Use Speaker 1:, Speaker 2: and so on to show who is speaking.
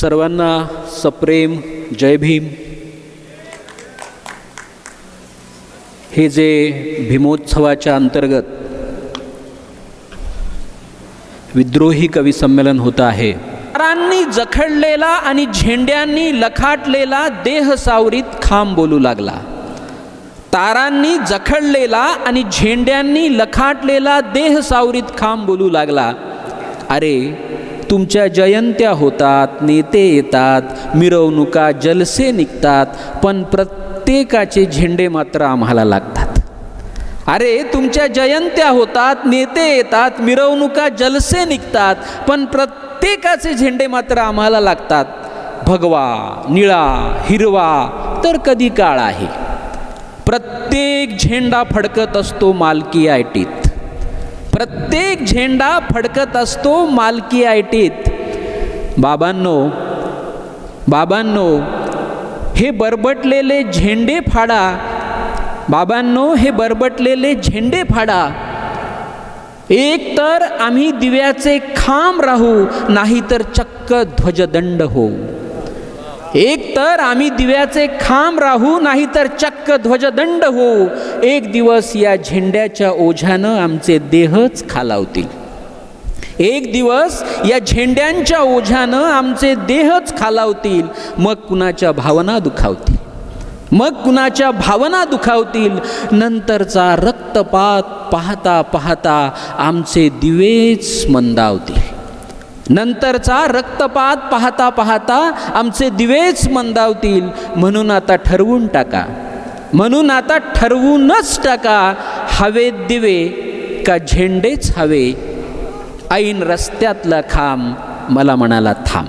Speaker 1: सर्वांना सप्रेम जय भीम. हे जे भीमोत्सवाच्या अंतर्गत विद्रोही कवी संमेलन होतं आहे तारांनी जखडलेला आणि झेंड्यांनी लखाटलेला देह सावरीत खांब बोलू लागला. तारांनी जखडलेला आणि झेंड्यांनी लखाटलेला देह सावरीत खांब बोलू लागला. अरे तुमच्या जयंत्या होतात नेते येतात मिरवणुका जलसे निघतात पण प्रत्येकाचे झेंडे मात्र आम्हाला लागतात. अरे तुमच्या जयंत्या होतात नेते येतात मिरवणुका जलसे निघतात पण प्रत्येकाचे झेंडे मात्र आम्हाला लागतात. भगवा निळा हिरवा तर कधी काळ आहे. प्रत्येक झेंडा फडकत असतो मालकी आयटीत प्रत्येक झेंडा फडकत असतो मालकी आयटीत. बाबांनो बाबांनो हे बरबटलेले झेंडे फाडा. बाबांनो हे बरबटलेले झेंडे फाडा. एक तर आम्ही दिव्याचे खांब राहू नाहीतर चक्क ध्वजदंड होऊ. एक तर आम्ही दिव्याचे खांब राहू नाहीतर चक्क ध्वजदंड होऊ एक दिवस या झेंड्याच्या ओझ्यानं आमचे देहच खालावतील. एक दिवस या झेंड्यांच्या ओझ्यानं आमचे देहच खालावतील. मग कुणाच्या भावना दुखावतील? मग कुणाच्या भावना दुखावतील? नंतरचा रक्तपात पाहता पाहता आमचे दिवेच मंदावतील. नंतरचा रक्तपात पाहता पाहता आमचे दिवेच मंदावतील. म्हणून आता ठरवून टाका. म्हणून आता ठरवूनच टाका हवेत दिवे का झेंडेच हवे? ऐन रस्त्यातला खांब मला म्हणाला थांब.